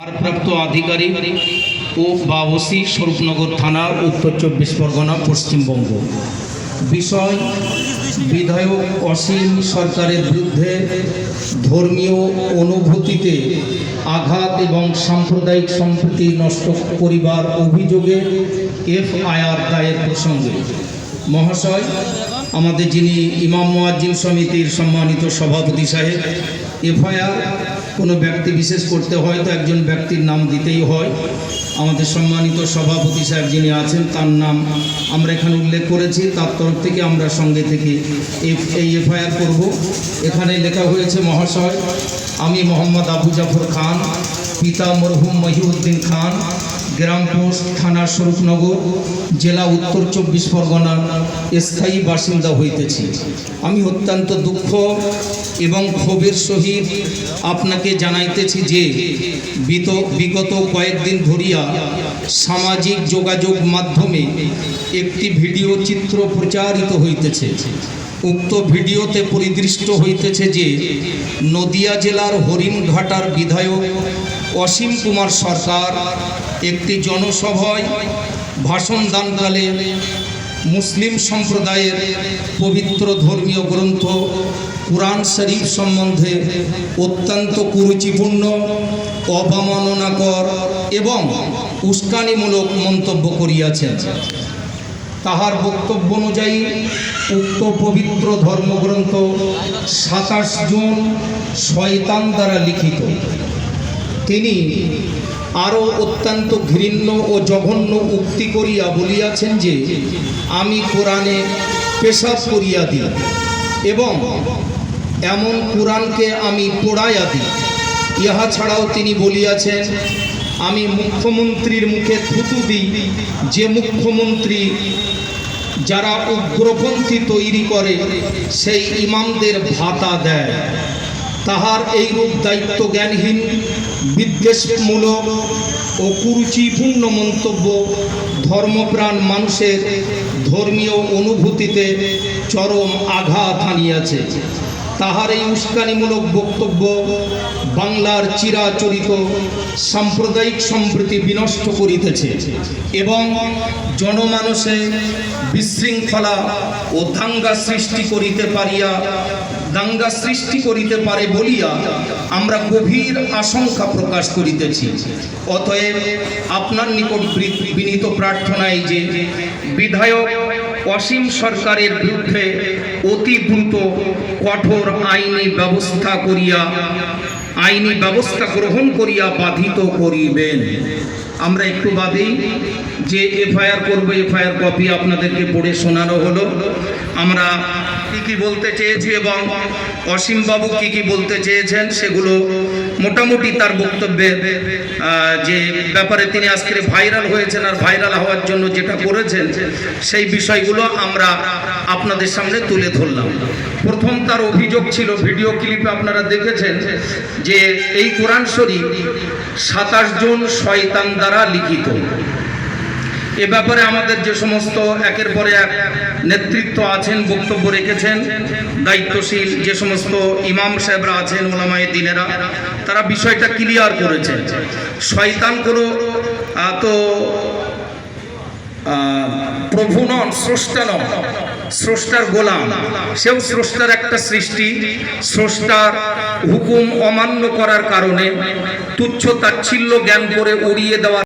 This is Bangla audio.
ভারপ্রাপ্ত আধিকারিক ও বা ওসি স্বরূপনগর থানা উত্তর চব্বিশ পরগনা, পশ্চিমবঙ্গ। বিষয়, বিধায়ক অসীম সরকারের বিরুদ্ধে ধর্মীয় অনুভূতিতে আঘাত এবং সাম্প্রদায়িক সম্প্রীতি নষ্ট করিবার অভিযোগে এফআইআর দায়ের প্রসঙ্গে। মহাশয়, আমাদের যিনি ইমাম মোয়াজ্জিন সমিতির সম্মানিত সভাপতি সাহেব, এফআইআর কোনো ব্যক্তি বিশেষ করতে হয় তো একজন ব্যক্তির নাম দিতেই হয়। আমাদের সম্মানিত সভাপতি সাহেব যিনি আছেন, তার নাম আমরা এখানে উল্লেখ করেছি। তার তরফ থেকে আমরা সঙ্গে থেকে এই এফআইআর করব। এখানে লেখা হয়েছে, মহাশয়, আমি মোহাম্মদ আবু জাফর খান, পিতা মরহুম মহিউদ্দিন খান গ্রাম পোস্ট স্বরূপনগর, জেলা উত্তর চব্বিশ পরগনার স্থায়ী বাসিন্দা হইতেছি। আমি অত্যন্ত দুঃখ এবং ক্ষোভের সহিত আপনাকে জানাইতেছি যে বিগত কয়েকদিন ধরিয়া সামাজিক যোগাযোগ মাধ্যমে একটি ভিডিও চিত্র প্রচারিত হইতেছে। উক্ত ভিডিওতে পরিদৃষ্ট হইতেছে যে, নদিয়া জেলার হরিণঘাটার বিধায়ক অসীম কুমার সরকার একটি জনসভায় ভাষণ দানকালে মুসলিম সম্প্রদায়ের পবিত্র ধর্মীয় গ্রন্থ কোরআন শরীফ সম্বন্ধে অত্যন্ত কুরুচিপূর্ণ, অবমাননাকর এবং উস্কানিমূলক মন্তব্য করিয়াছেন। তাহার বক্তব্য অনুযায়ী উক্ত পবিত্র ধর্মগ্রন্থ সাতাশ জুন শয়তান দ্বারা লিখিত। তিনি আরও অত্যন্ত ঘৃণ্য ও জঘন্য উক্তি করিয়া বলিয়াছেন যে, আমি কোরআনে পেশাব করিয়া দিই এবং এমন কোরআনকে আমি পোড়াইয়া দিই। ইহা ছাড়াও তিনি বলিয়াছেন, আমি মুখ্যমন্ত্রীর মুখে থুতু দিই। যে মুখ্যমন্ত্রী যারা উগ্রপন্থী তৈরি করে, সেই ইমামদের ভাতা দেয়। তাহার এইরূপ দায়িত্ব জ্ঞানহীন বিদ্বেষমূলক ও কুরুচিপূর্ণ মন্তব্য ধর্মপ্রাণ মানুষের ধর্মীয় অনুভূতিতে চরম আঘাত আনিয়াছে। তাহার এই উস্কানিমূলক বক্তব্য বাংলার চিরাচরিত সাম্প্রদায়িক সম্প্রীতি বিনষ্ট করিতেছে এবং জনমানসে বিশৃঙ্খলা ও দাঙ্গা সৃষ্টি করিতে পারিয়া, দাঙ্গা সৃষ্টি করিতে পারে বলিয়া আমরা গভীর আশঙ্কা প্রকাশ করিতেছি। অতএব আপনার নিকট বিনীত প্রার্থনাই যে, বিধায়ক অসীম সরকারের বিরুদ্ধে অতি দ্রুত কঠোর আইনি ব্যবস্থা করিয়া আইনি ব্যবস্থা গ্রহণ করিয়া বাধিত করিবেন। আমরা একটু বাদেই যে এফআইআর করব, এফআইআর কপি আপনাদেরকে পড়ে শোনানো হলো। আমরা কি কি বলতে চেয়েছি এবং অসীমবাবু কি কি বলতে চেয়েছেন সেগুলো মোটামুটি তার বক্তব্যে যে ব্যাপারে তিনি আজকে ভাইরাল হয়েছেন আর ভাইরাল হওয়ার জন্য যেটা করেছেন সেই বিষয়গুলো আমরা আপনাদের সামনে তুলে ধরলাম। প্রথম তার অভিযোগ ছিল, ভিডিও ক্লিপে আপনারা দেখেছেন, যে এই কোরআন শরীফ সাতাশ জন শয়তান দ্বারা লিখিত। এ ব্যাপারে আমাদের যে সমস্ত একের পরে এক নেতৃত্ব আছেন, বক্তব্য রেখেছেন, দায়িত্বশীল যে সমস্ত ইমাম সাহেবরা আছেন, ওলামায়ে দিনেরা, তারা বিষয়টা ক্লিয়ার করেছেন। শয়তান কোনো তো প্রভু নন, স্রষ্টা নন। স্রষ্টার গোলাম। সেও স্রষ্টার একটা সৃষ্টি। স্রষ্টার হুকুম অমান্য করার কারণে তুচ্ছ তাচ্ছিল্য জ্ঞান করে উড়িয়ে দেওয়ার